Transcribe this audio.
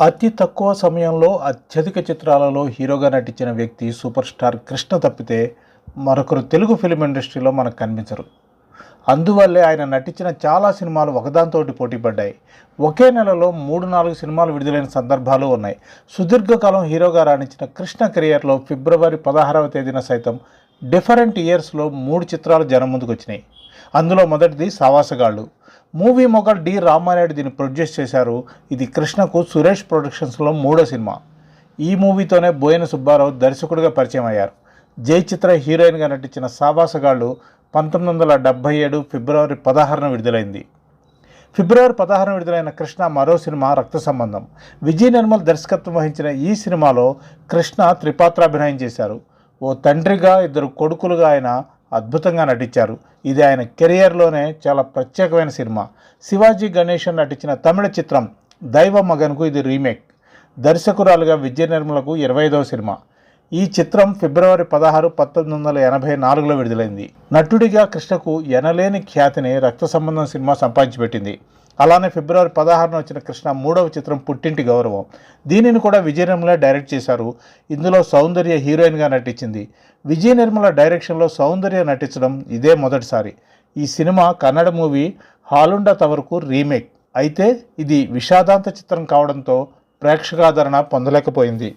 అతి తక్కువ సమయంలో అత్యధిక చిత్రాలలో హీరోగా నటించిన వ్యక్తి సూపర్ స్టార్ కృష్ణ తప్పితే మరొకరు తెలుగు ఫిలిం ఇండస్ట్రీలో మనకు కనిపించరు. అందువల్లే ఆయన నటించిన చాలా సినిమాలు ఒకదానితోటి పోటీపడ్డాయి ఒకే నెలలో మూడు నాలుగు సినిమాలు విడుదలైన సందర్భాలు ఉన్నాయి. సుదీర్ఘకాలం హీరోగా రాణించిన కృష్ణ కెరియర్లో ఫిబ్రవరి పదహారవ తేదీన సైతం డిఫరెంట్ ఇయర్స్లో మూడు చిత్రాలు జనం ముందుకు వచ్చినాయి. అందులో మొదటిది Savasagallu. Movie mogul D. Ramanaidu దీన్ని ప్రొడ్యూస్ చేశారు. ఇది కృష్ణకు సురేష్ ప్రొడక్షన్స్లో మూడో సినిమా. ఈ మూవీతోనే బోయన సుబ్బారావు దర్శకుడిగా పరిచయం అయ్యారు. జై చిత్ర హీరోయిన్గా నటించిన సావాసగాళ్ళు పంతొమ్మిది వందల డెబ్భై ఏడు ఫిబ్రవరి పదహారున విడుదలైంది. ఫిబ్రవరి పదహారున విడుదలైన కృష్ణ మరో సినిమా రక్త సంబంధం. విజయ్ నిర్మల్ దర్శకత్వం వహించిన ఈ సినిమాలో కృష్ణ త్రిపాత్రాభినయం చేశారు. ఓ తండ్రిగా ఇద్దరు కొడుకులుగా ఆయన అద్భుతంగా నటించారు. ఇది ఆయన కెరియర్లోనే చాలా ప్రత్యేకమైన సినిమా. శివాజీ గణేశన్ నటించిన తమిళ చిత్రం దైవ మగన్కు ఇది రీమేక్. దర్శకురాలుగా విజయ నిర్మలకు ఇరవై ఐదవ సినిమా. ఈ చిత్రం ఫిబ్రవరి పదహారు పంతొమ్మిది వందల ఎనభై నాలుగులో విడుదలైంది. నటుడిగా కృష్ణకు ఎనలేని ఖ్యాతిని రక్త సంబంధం సినిమా సంపాదించిపెట్టింది. అలానే ఫిబ్రవరి పదహారున వచ్చిన కృష్ణ మూడవ చిత్రం పుట్టింటి గౌరవం. దీనిని కూడా విజయ నిర్మల డైరెక్ట్ చేశారు. ఇందులో సౌందర్య హీరోయిన్గా నటించింది. విజయ నిర్మల డైరెక్షన్లో సౌందర్య నటించడం ఇదే మొదటిసారి. ఈ సినిమా కన్నడ మూవీ హాలుండ తవరకు రీమేక్. అయితే ఇది విషాదాంత చిత్రం కావడంతో ప్రేక్షకాదరణ పొందలేకపోయింది.